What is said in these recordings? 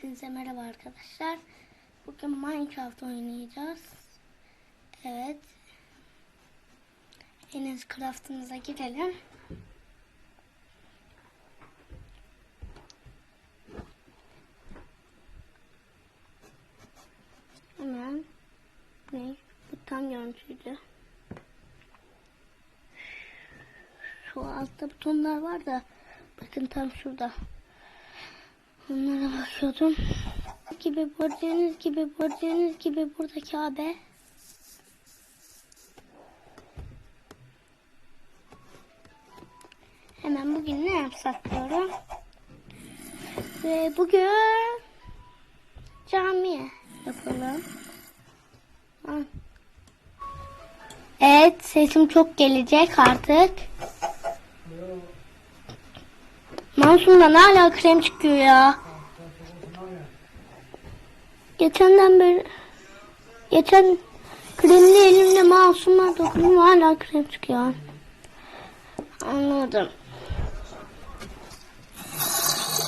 Hepinize merhaba arkadaşlar. Bugün Minecraft oynayacağız. Evet. Henüz craftımıza girelim. Hemen. Ne? Bu tam görüntüydü. Şu altta butonlar var da bakın tam şurada. Onlara bakıyordum. Gibi gördüğünüz gibi gördüğünüz gibi buradaki abi. Hemen bugün ne yapsak diyorum. Ve bugün camiye yapalım. Ha. Evet sesim çok gelecek artık. Masum'dan hala krem çıkıyor ya. Geçenden beri geçen kremli elimle masuma dokundum hala krem çıkıyor. Anladım.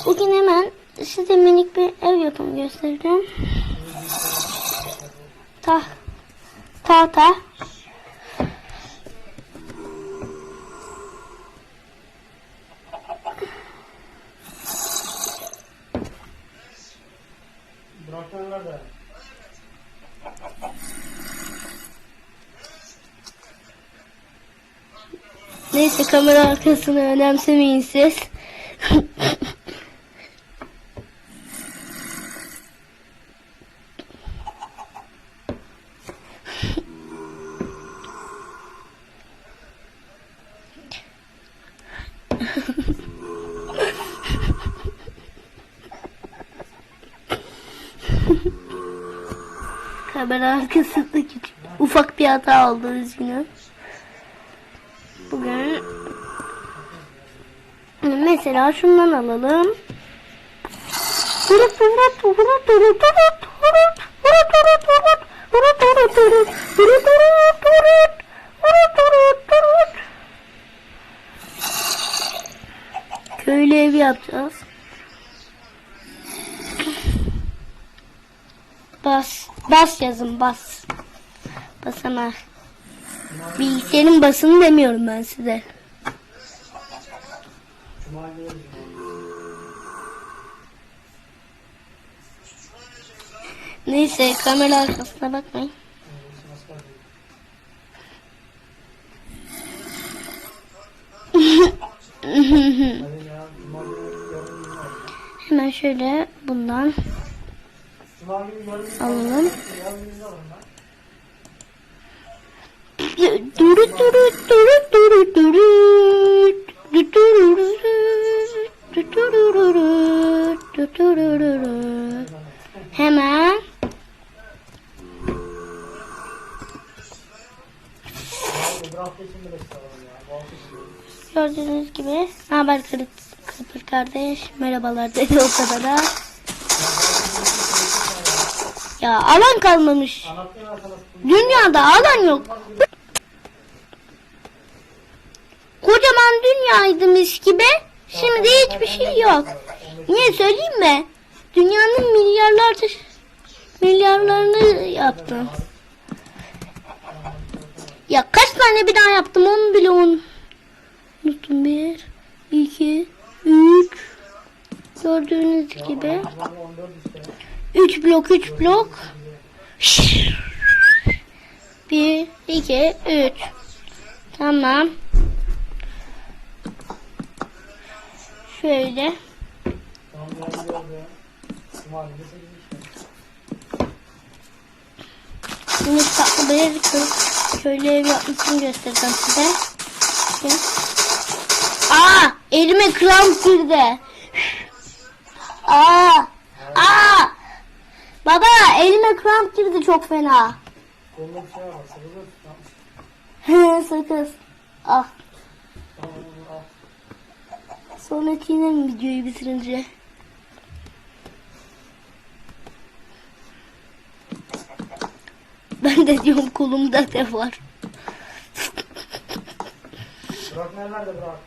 Bugün hemen size minik bir ev yapımı göstereceğim. Ta tahta Bırakın nerede? Neyse kamera arkasını önemsemeyin siz. kamera arkasında küçük ufak bir hata oldu üzgünüm. Bugün mesela şundan alalım. Köylü evi yapacağız. Bas, bas yazın bas. Basamak. Bilgisayarın basını demiyorum ben size. Neyse kamera arkasına bakmayın. Hemen şöyle bundan alalım. Duru duru duru duru duru. Hemen gördüğünüz gibi haber kırık kıpır kardeş merhabalar dedi o kadar da. Ya alan kalmamış. Dünyada alan yok. Kocaman dünyaydı mis gibi. Şimdi hiçbir şey yok. Niye söyleyeyim mi? Dünyanın milyarlarca milyarlarını yaptım. Ya kaç tane bina yaptım onu bile un- unuttum. Bir, iki, üç. Gördüğünüz gibi. Cuma 14 işte. 3 blok 3 blok. Bir, iki, üç. Tamam. Şöyle. Tamam yarın gördü. Cuma günü 8 işte. Şimdi tatlı bir köylü ev yapmasını göstereceğim size. Bakın. Aa, elime kramp girdi. Aa. Baba, elime kramp girdi çok fena. Kolunda bir şey var. Tamam. Sakız. Ah. Sonraki yine videoyu bitirince? Ben de diyorum kolumda da var. Bırak nerede bırak.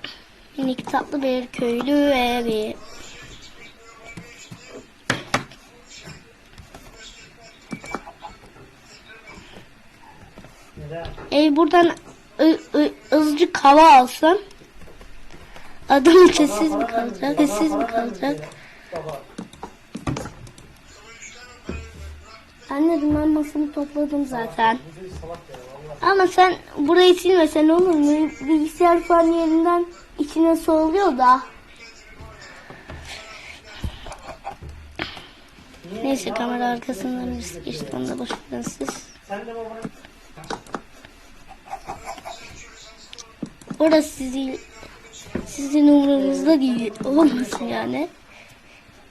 Minik tatlı bir köylü evi. Ev buradan azıcık hava alsın. Adam sessiz mi kalacak? Sessiz mi kalacak? Anladım ben masamı topladım zaten. Ama sen burayı silmesen olur mu? Bilgisayar falan yerinden içine soğuluyor da. Neyse kamera arkasından birisi geçti onu da boş verin siz. Sen de Orası sizi, sizin umurunuzda değil olmasın yani.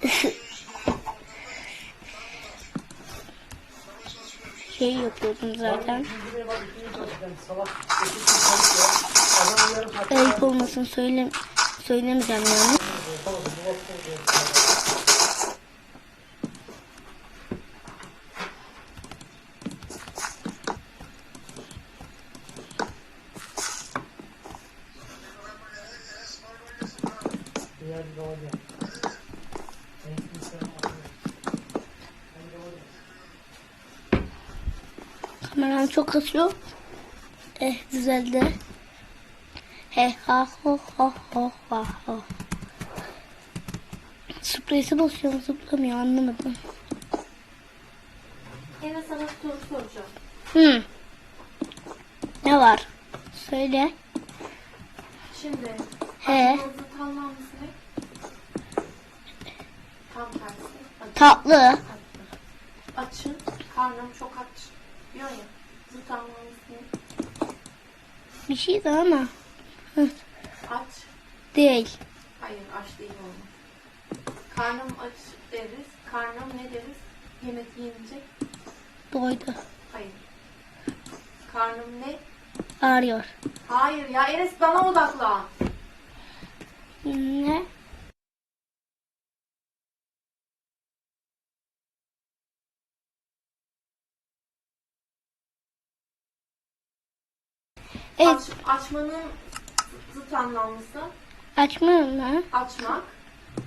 şey yapıyordum zaten. Ayıp olmasın söyle, söylemeyeceğim yani. Baba, bu vakti oluyor. Diğer bir olay yok. En kimse Ben de olayım. Kameram çok kasıyor. Eh düzeldi. He ha ho ho ho ha ho. Spreysi basıyorum zıplamıyor anlamadım. Yine sana bir soru soracağım. Hı. Ne var? Söyle. Şimdi He. tam tersi. Acı. Tatlı. Açın. Karnım çok aç. Zıt anlamlısı ne? Bir şey ama. Hı, Aç. değil. Hayır aç değil olmaz. Karnım aç deriz. Karnım ne deriz? Yemek yiyince. Doydu. Hayır. Karnım ne? Ağrıyor. Hayır ya Enes bana odaklan. Ne? Evet, Aç, açmanın zıt anlamlısı açmıyorum lan. açmak,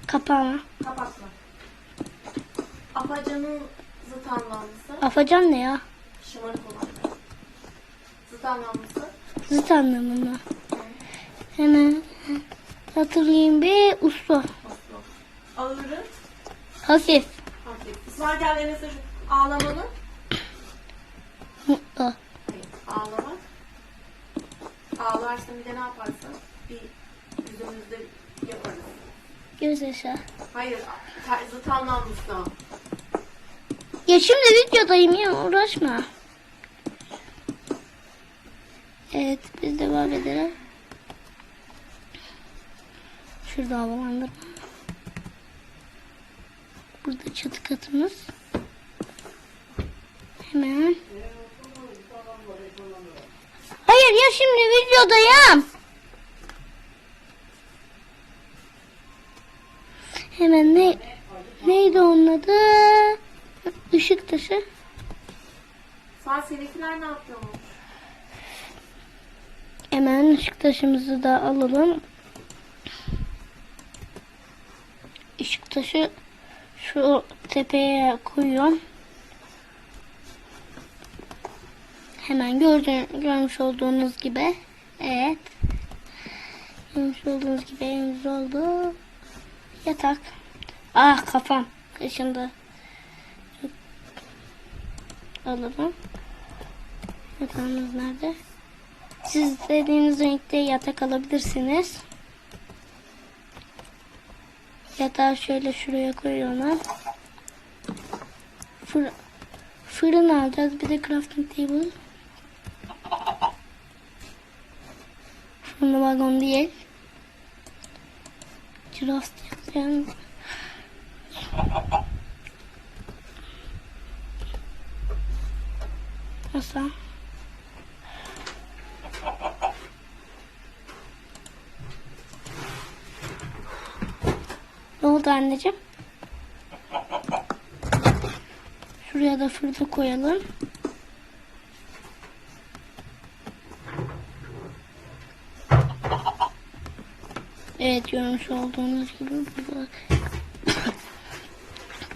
Kapama. kapatmak. Apacanın zıt anlamlısı Afacan ne ya? şımarık olan. Zıt anlamlısı Zıt anlamında. Hemen hatırlayayım bir usta. Ağırı, Hafif. hafif. İsmail gel şu ağlamanın. Mutlu. Hayır, ağlamak. Ağlarsın bir de ne yaparsın? Bir yüzümüzde yaparız. Göz yaşa. Hayır, zıt anlamlısı. Ya şimdi videodayım ya uğraşma. Evet biz devam edelim. Şurada havalandırma. Burada çatı katımız. Hemen. Hayır ya şimdi videodayım. Hemen ne neydi onun adı? Işık taşı. Sen seninkiler ne yapıyor mu? Hemen ışık taşımızı da alalım. Işık taşı şu tepeye koyuyorum. Hemen gördüğün, görmüş olduğunuz gibi. Evet. Görmüş olduğunuz gibi evimiz oldu. Yatak. Ah kafam. Kaşındı. Alalım. Yatağımız nerede? Siz istediğiniz renkte yatak alabilirsiniz. Yatağı şöyle şuraya koyuyorum. Fır, fırın alacağız. Bir de crafting table. Fırını vagon değil. Giraffe yapacağım. Masa. Ne oldu anneciğim? Şuraya da fırını koyalım. Evet görmüş olduğunuz gibi burada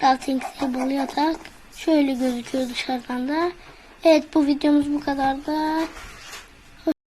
Crafting table yatak şöyle gözüküyor dışarıdan da. Evet bu videomuz bu kadar da.